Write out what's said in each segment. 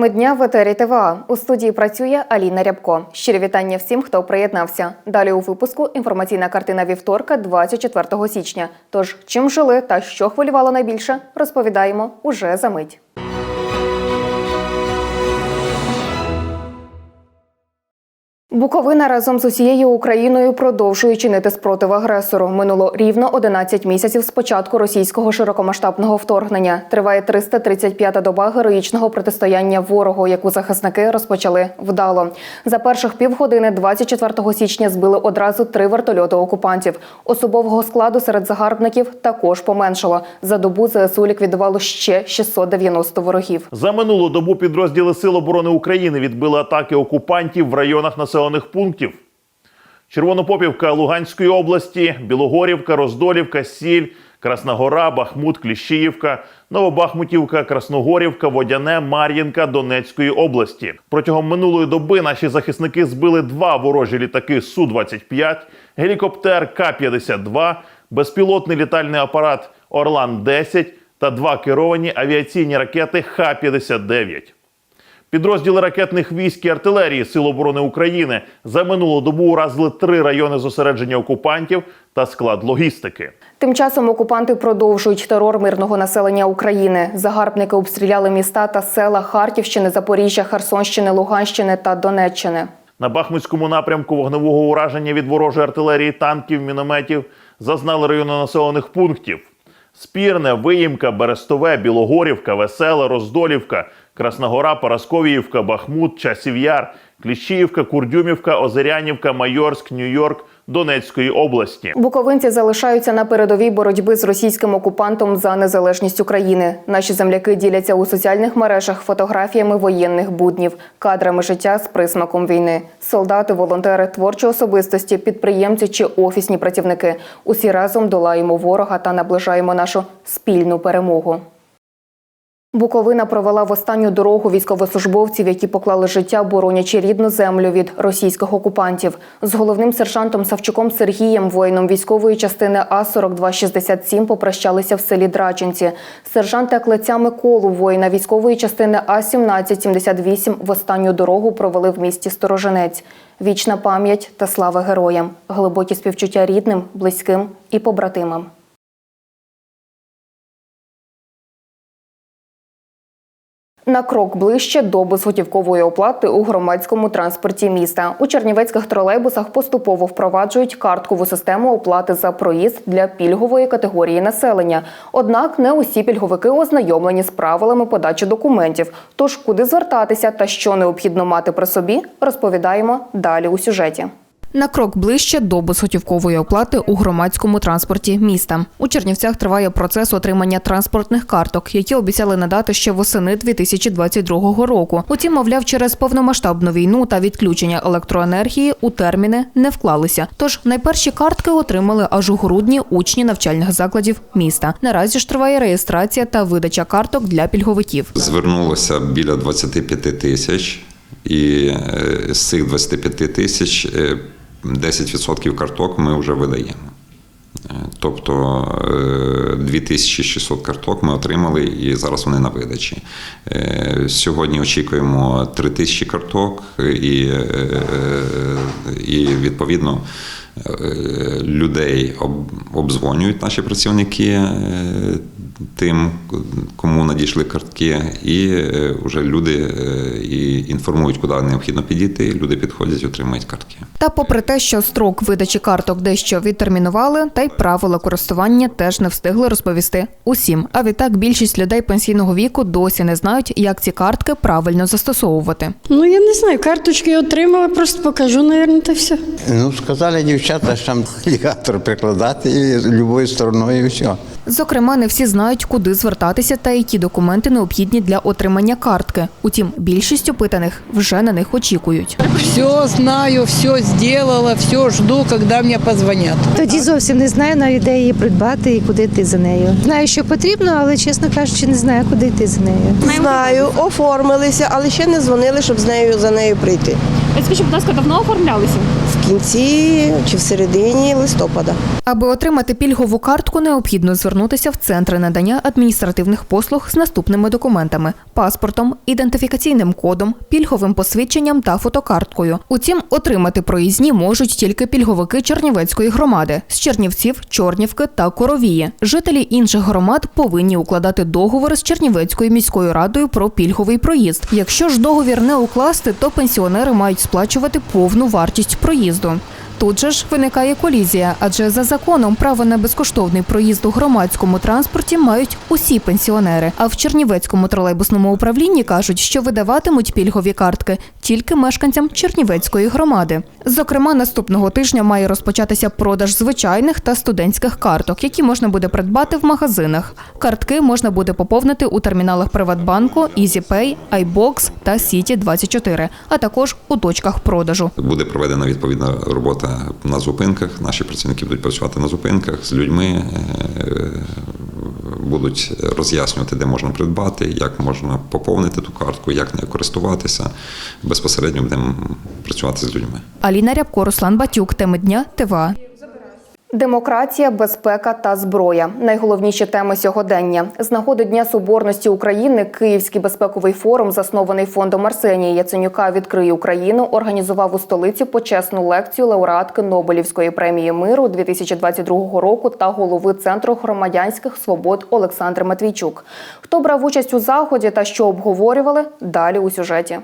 Теми дня в етері ТВА. У студії працює Аліна Рябко. Щирі вітання всім, хто приєднався. Далі у випуску інформаційна картина вівторка, 24 січня. Тож, чим жили та що хвилювало найбільше, розповідаємо уже за мить. Буковина разом з усією Україною продовжує чинити спротив агресору. Минуло рівно 11 місяців з початку російського широкомасштабного вторгнення. Триває 335-та доба героїчного протистояння ворогу, яку захисники розпочали вдало. За перших півгодини 24 січня збили одразу три вертольоти окупантів. Особового складу серед загарбників також поменшало. За добу ЗСУ ліквідувало ще 690 ворогів. За минулу добу підрозділи Сил оборони України відбили атаки окупантів в районах населених пунктів. Червонопопівка Луганської області, Білогорівка, Роздолівка, Сіль, Красногора, Бахмут, Кліщіївка, Новобахмутівка, Красногорівка, Водяне, Мар'їнка Донецької області. Протягом минулої доби наші захисники збили два ворожі літаки Су-25, гелікоптер К-52, безпілотний літальний апарат Орлан-10 та два керовані авіаційні ракети Х-59. Підрозділи ракетних військ і артилерії Сил оборони України за минулу добу уразили три райони зосередження окупантів та склад логістики. Тим часом окупанти продовжують терор мирного населення України. Загарбники обстріляли міста та села Харківщини, Запоріжжя, Херсонщини, Луганщини та Донеччини. На Бахмутському напрямку вогневого ураження від ворожої артилерії, танків, мінометів зазнали райони населених пунктів: Спірне, Виїмка, Берестове, Білогорівка, Веселе, Роздолівка, Красногора, Парасковіївка, Бахмут, Часів Яр, Кліщіївка, Курдюмівка, Озерянівка, Майорськ, Нью-Йорк Донецької області. Буковинці залишаються на передовій боротьби з російським окупантом за незалежність України. Наші земляки діляться у соціальних мережах фотографіями воєнних буднів, кадрами життя з присмаком війни. Солдати, волонтери, творчі особистості, підприємці чи офісні працівники. Усі разом долаємо ворога та наближаємо нашу спільну перемогу. Буковина провела в останню дорогу військовослужбовців, які поклали життя, боронячи рідну землю від російських окупантів. З головним сержантом Савчуком Сергієм, воїном військової частини А 4267 попрощалися в селі Драченці. Сержанта Клеця Миколу, воїна військової частини А 1778 в останню дорогу провели в місті Сторожинець. Вічна пам'ять та слава героям, глибокі співчуття рідним, близьким і побратимам. На крок ближче до безготівкової оплати у громадському транспорті міста. У чернівецьких тролейбусах поступово впроваджують карткову систему оплати за проїзд для пільгової категорії населення. Однак не усі пільговики ознайомлені з правилами подачі документів. Тож куди звертатися та що необхідно мати при собі, розповідаємо далі у сюжеті. На крок ближче до безготівкової оплати у громадському транспорті міста. У Чернівцях триває процес отримання транспортних карток, які обіцяли надати ще восени 2022 року. Утім, мовляв, через повномасштабну війну та відключення електроенергії у терміни не вклалися. Тож найперші картки отримали аж у грудні учні навчальних закладів міста. Наразі ж триває реєстрація та видача карток для пільговиків. Звернулося біля 25 тисяч, і е, з цих 25 тисяч е, 10% карток ми вже видаємо. Е, Тобто е, 2600 карток ми отримали і зараз вони на видачі. Е, Сьогодні очікуємо 3000 карток, і, е, і відповідно е, людей об- обдзвонюють наші працівники е, тим, кому надійшли картки, і е, вже люди е, і інформують, куди необхідно підійти. Люди підходять, отримують картки. Та попри те, що строк видачі карток дещо відтермінували, та й правила користування теж не встигли розповісти усім. А відтак більшість людей пенсійного віку досі не знають, як ці картки правильно застосовувати. Ну, я не знаю, карточки отримала, просто покажу, мабуть, та все. Ну, сказали дівчата, що там алігатор прикладати і любою стороною і все. Зокрема, не всі знають, куди звертатися та які документи необхідні для отримання картки. Утім, більшість опитаних вже на них очікують. Все знаю, все сделала, все жду, когда мне позвонят. Тоді зовсім не знаю навіть де її придбати і куди йти за нею. Знаю, що потрібно, але чесно кажучи, не знаю, куди йти за нею. Знаю, оформилися, але ще не дзвонили, щоб з нею за нею прийти. Скажіть, будь ласка, давно оформлялися? Кінці чи в середині листопада. Аби отримати пільгову картку, необхідно звернутися в центри надання адміністративних послуг з наступними документами: паспортом, ідентифікаційним кодом, пільговим посвідченням та фотокарткою. Утім, отримати проїзні можуть тільки пільговики Чернівецької громади з Чернівців, Чорнівки та Коровії. Жителі інших громад повинні укладати договори з Чернівецькою міською радою про пільговий проїзд. Якщо ж договір не укласти, то пенсіонери мають сплачувати повну вартість проїзду виїзду. Тут же ж виникає колізія, адже за законом право на безкоштовний проїзд у громадському транспорті мають усі пенсіонери. А в Чернівецькому тролейбусному управлінні кажуть, що видаватимуть пільгові картки тільки мешканцям Чернівецької громади. Зокрема, наступного тижня має розпочатися продаж звичайних та студентських карток, які можна буде придбати в магазинах. Картки можна буде поповнити у терміналах Приватбанку, EasyPay, iBox та City 24 а також у точках продажу. Буде проведена відповідна робота на зупинках. Наші працівники будуть працювати на зупинках з людьми, е, будуть роз'яснювати, де можна придбати, як можна поповнити ту картку, як нею користуватися. Безпосередньо будемо працювати з людьми. Аліна Рябко, Руслан Батюк. Теми дня ТВА. Демократія, безпека та зброя найголовніші теми сьогодення. З нагоди Дня Соборності України Київський безпековий форум, заснований фондом Арсенія Яценюка Відкрий Україну, організував у столиці почесну лекцію лауреатки Нобелівської премії миру 2022 року та голови Центру громадянських свобод Олександр Матвійчук. Хто брав участь у заході та що обговорювали? Далі у сюжеті.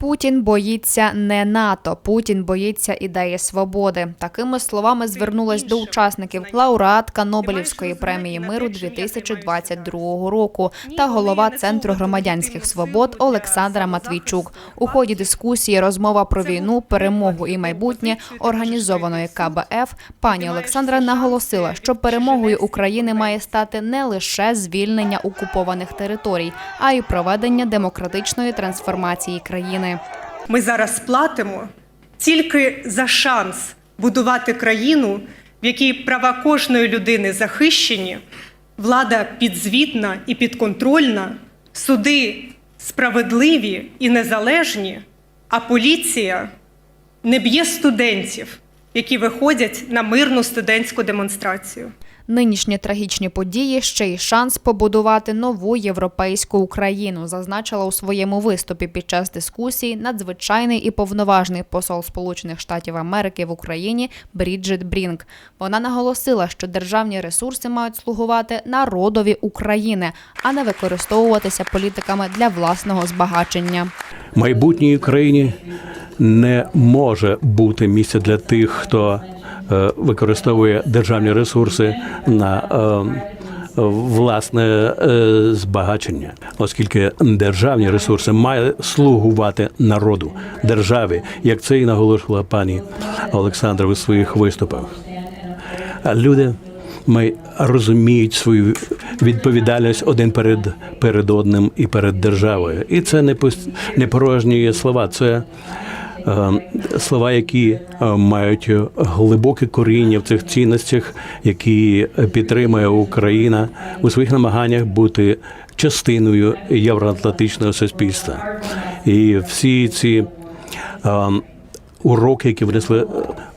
Путін боїться не НАТО. Путін боїться ідеї свободи. Такими словами звернулась до учасників лауреатка Нобелівської премії миру 2022 року та голова Центру громадянських свобод Олександра Матвійчук. У ході дискусії розмова про війну, перемогу і майбутнє організованої КБФ. Пані Олександра наголосила, що перемогою України має стати не лише звільнення окупованих територій, а й проведення демократичної трансформації країни. Ми зараз платимо тільки за шанс будувати країну, в якій права кожної людини захищені, влада підзвітна і підконтрольна, суди справедливі і незалежні, а поліція не б'є студентів, які виходять на мирну студентську демонстрацію. Нинішні трагічні події ще й шанс побудувати нову європейську Україну, зазначила у своєму виступі під час дискусії надзвичайний і повноважний посол Сполучених Штатів Америки в Україні Бріджит Брінк. Вона наголосила, що державні ресурси мають слугувати народові України, а не використовуватися політиками для власного збагачення. Майбутній Україні не може бути місця для тих, хто е, використовує державні ресурси на е, власне е, збагачення, оскільки державні ресурси мають слугувати народу, державі, як це і наголошувала пані Олександра у своїх виступах. Люди ми розуміють свою відповідальність один перед, перед одним і перед державою. І це не не порожні слова, це е, слова, які е, мають глибоке коріння в цих цінностях, які підтримує Україна у своїх намаганнях бути частиною євроатлантичного суспільства. І всі ці е, уроки, які внесли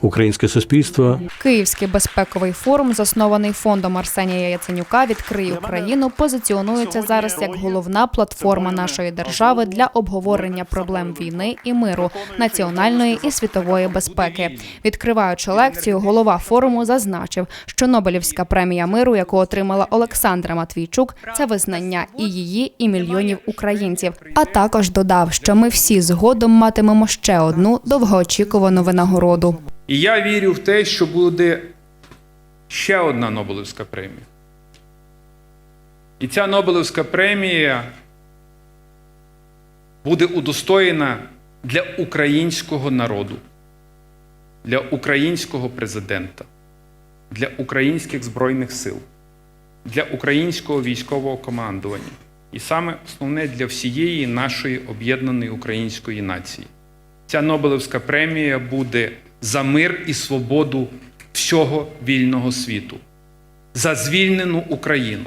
українське суспільство, Київський безпековий форум, заснований фондом Арсенія Яценюка Відкрий Україну, позиціонується зараз як головна платформа нашої держави для обговорення проблем війни і миру, національної і світової безпеки. Відкриваючи лекцію, голова форуму зазначив, що Нобелівська премія миру, яку отримала Олександра Матвійчук, це визнання і її, і мільйонів українців. А також додав, що ми всі згодом матимемо ще одну довгоочікувану винагороду. І я вірю в те, що буде ще одна Нобелівська премія. І ця Нобелівська премія буде удостоєна для українського народу, для українського президента, для українських збройних сил, для українського військового командування. І саме основне для всієї нашої об'єднаної української нації. Ця Нобелівська премія буде за мир і свободу всього вільного світу, за звільнену Україну,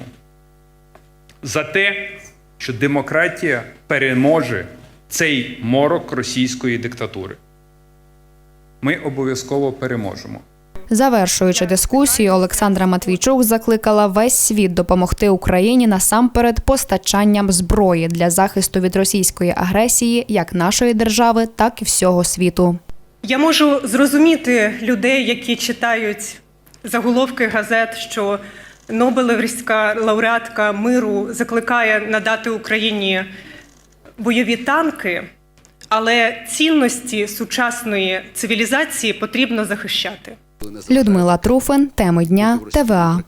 за те, що демократія переможе цей морок російської диктатури. Ми обов'язково переможемо. Завершуючи дискусію, Олександра Матвійчук закликала весь світ допомогти Україні насамперед постачанням зброї для захисту від російської агресії як нашої держави, так і всього світу. Я можу зрозуміти людей, які читають заголовки газет, що Нобелевська лауреатка миру закликає надати Україні бойові танки, але цінності сучасної цивілізації потрібно захищати. Людмила Труфен, теми дня, ТВА.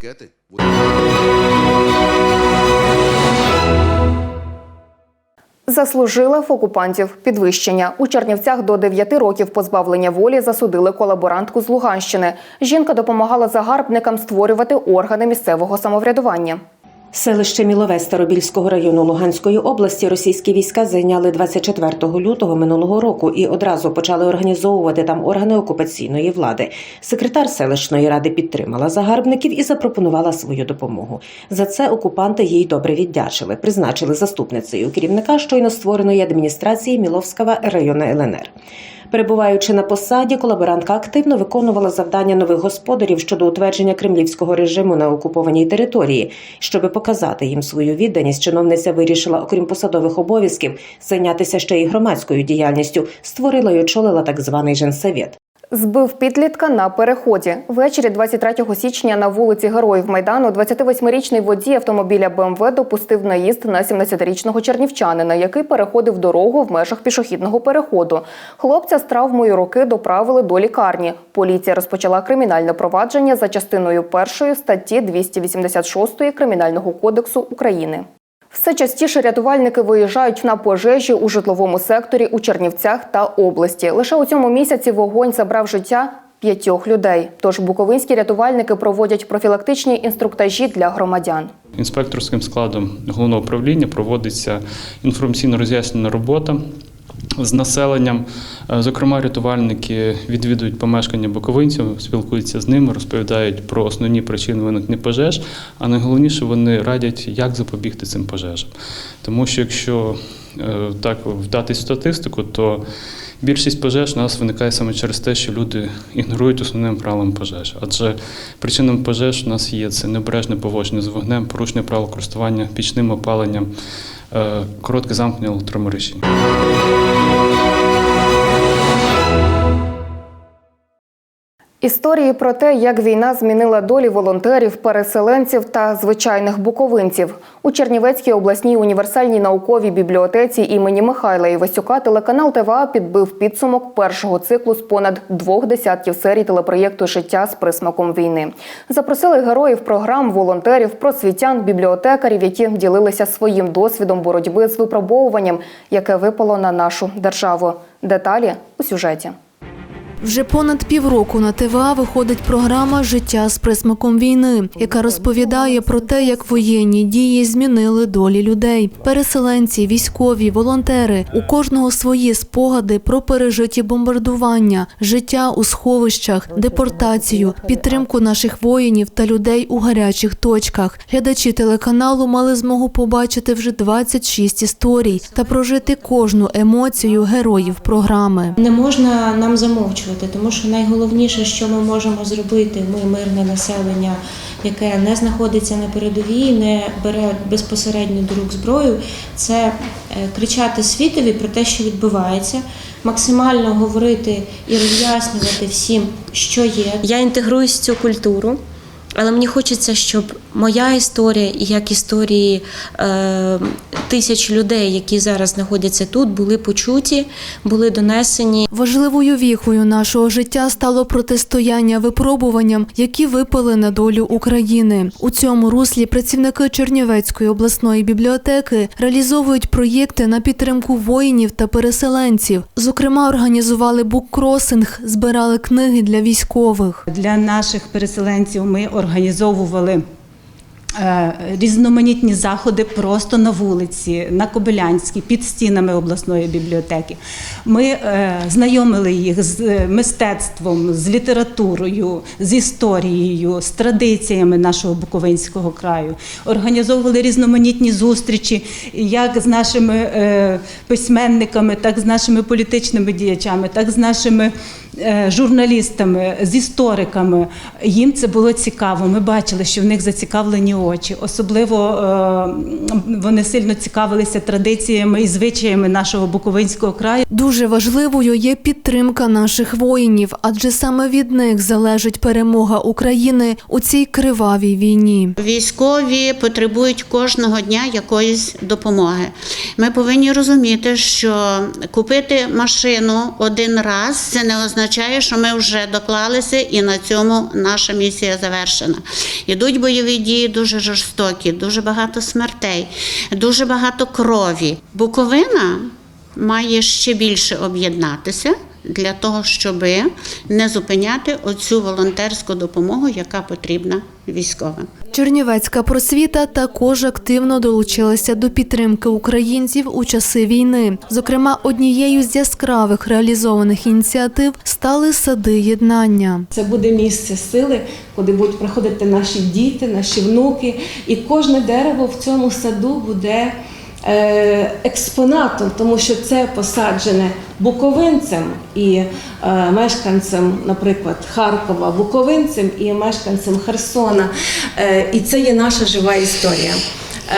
Заслужила в окупантів підвищення. У Чернівцях до 9 років позбавлення волі засудили колаборантку з Луганщини. Жінка допомагала загарбникам створювати органи місцевого самоврядування. Селище Мілове Старобільського району Луганської області російські війська зайняли 24 лютого минулого року і одразу почали організовувати там органи окупаційної влади. Секретар селищної ради підтримала загарбників і запропонувала свою допомогу. За це окупанти їй добре віддячили, призначили заступницею керівника щойно створеної адміністрації Міловського району ЛНР. Перебуваючи на посаді, колаборантка активно виконувала завдання нових господарів щодо утвердження кремлівського режиму на окупованій території. Щоб показати їм свою відданість, чиновниця вирішила, окрім посадових обов'язків, зайнятися ще й громадською діяльністю. Створила й очолила так званий женсовет. Збив підлітка на переході. Ввечері 23 січня на вулиці Героїв Майдану 28-річний водій автомобіля БМВ допустив наїзд на 17-річного чернівчанина, який переходив дорогу в межах пішохідного переходу. Хлопця з травмою руки доправили до лікарні. Поліція розпочала кримінальне провадження за частиною першої статті 286 Кримінального кодексу України. Все частіше рятувальники виїжджають на пожежі у житловому секторі у Чернівцях та області. Лише у цьому місяці вогонь забрав життя п'ятьох людей. Тож буковинські рятувальники проводять профілактичні інструктажі для громадян. Інспекторським складом головного управління проводиться інформаційно-роз'яснена робота з населенням. Е, Зокрема, рятувальники відвідують помешкання буковинців, спілкуються з ними, розповідають про основні причини виникнення пожеж, а найголовніше вони радять, як запобігти цим пожежам. Тому що якщо е, так вдатись в статистику, то більшість пожеж у нас виникає саме через те, що люди ігнорують основним правилам пожеж. Адже причинами пожеж у нас є це необережне поводження з вогнем, порушення правил користування пічним опаленням, е, коротке замкнення електромережі. Історії про те, як війна змінила долі волонтерів, переселенців та звичайних буковинців у Чернівецькій обласній універсальній науковій бібліотеці імені Михайла Івасюка телеканал ТВА підбив підсумок першого циклу з понад двох десятків серій телепроєкту Життя з присмаком війни. Запросили героїв програм, волонтерів, просвітян, бібліотекарів, які ділилися своїм досвідом боротьби з випробовуванням, яке випало на нашу державу. Деталі у сюжеті. Вже понад півроку на ТВА виходить програма Життя з присмаком війни, яка розповідає про те, як воєнні дії змінили долі людей. Переселенці, військові, волонтери у кожного свої спогади про пережиті бомбардування, життя у сховищах, депортацію, підтримку наших воїнів та людей у гарячих точках. Глядачі телеканалу мали змогу побачити вже 26 історій та прожити кожну емоцію героїв програми. Не можна нам замовчувати, тому що найголовніше, що ми можемо зробити, ми мирне населення, яке не знаходиться на передовій, не бере безпосередньо до рук зброю, це е, кричати світові про те, що відбувається, максимально говорити і роз'яснювати всім, що є. Я інтегруюсь в цю культуру. Але мені хочеться, щоб моя історія і як історії е, тисяч людей, які зараз знаходяться тут, були почуті, були донесені. Важливою віхою нашого життя стало протистояння випробуванням, які випали на долю України. У цьому руслі працівники Чернівецької обласної бібліотеки реалізовують проєкти на підтримку воїнів та переселенців. Зокрема, організували буккросинг, збирали книги для військових. Для наших переселенців ми організовували. Е, Різноманітні заходи просто на вулиці, на Кобилянській, під стінами обласної бібліотеки. Ми е, знайомили їх з е, мистецтвом, з літературою, з історією, з традиціями нашого Буковинського краю. Організовували різноманітні зустрічі як з нашими письменниками, так з нашими політичними діячами, так з нашими журналістами, з істориками. Їм це було цікаво. Ми бачили, що в них зацікавлені очі. Особливо е, вони сильно цікавилися традиціями і звичаями нашого Буковинського краю. Дуже важливою є підтримка наших воїнів, адже саме від них залежить перемога України у цій кривавій війні. Військові потребують кожного дня якоїсь допомоги. Ми повинні розуміти, що купити машину один раз це не означає, що ми вже доклалися і на цьому наша місія завершена. Ідуть бойові дії дуже жорстокі, дуже багато смертей, дуже багато крові. Буковина має ще більше об'єднатися для того, щоб не зупиняти оцю волонтерську допомогу, яка потрібна військовим. Чернівецька просвіта також активно долучилася до підтримки українців у часи війни. Зокрема, однією з яскравих реалізованих ініціатив стали сади єднання. Це буде місце сили, куди будуть приходити наші діти, наші внуки, і кожне дерево в цьому саду буде експонатом, тому що це посаджене буковинцем і е, мешканцем, наприклад, Харкова, буковинцем і мешканцем Херсона. Е, і це є наша жива історія.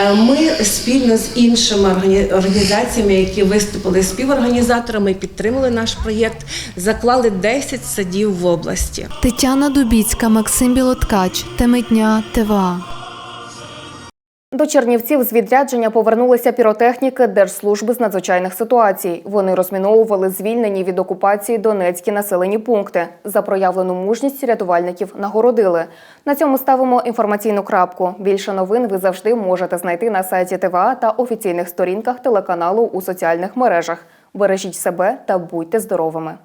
Е, Ми спільно з іншими організаціями, які виступили співорганізаторами підтримали наш проєкт, заклали 10 садів в області. Тетяна Дубіцька, Максим Білоткач, Темидня, ТВА. До Чернівців з відрядження повернулися піротехніки Держслужби з надзвичайних ситуацій. Вони розміновували звільнені від окупації донецькі населені пункти. За проявлену мужність рятувальників нагородили. На цьому ставимо інформаційну крапку. Більше новин ви завжди можете знайти на сайті ТВА та офіційних сторінках телеканалу у соціальних мережах. Бережіть себе та будьте здоровими.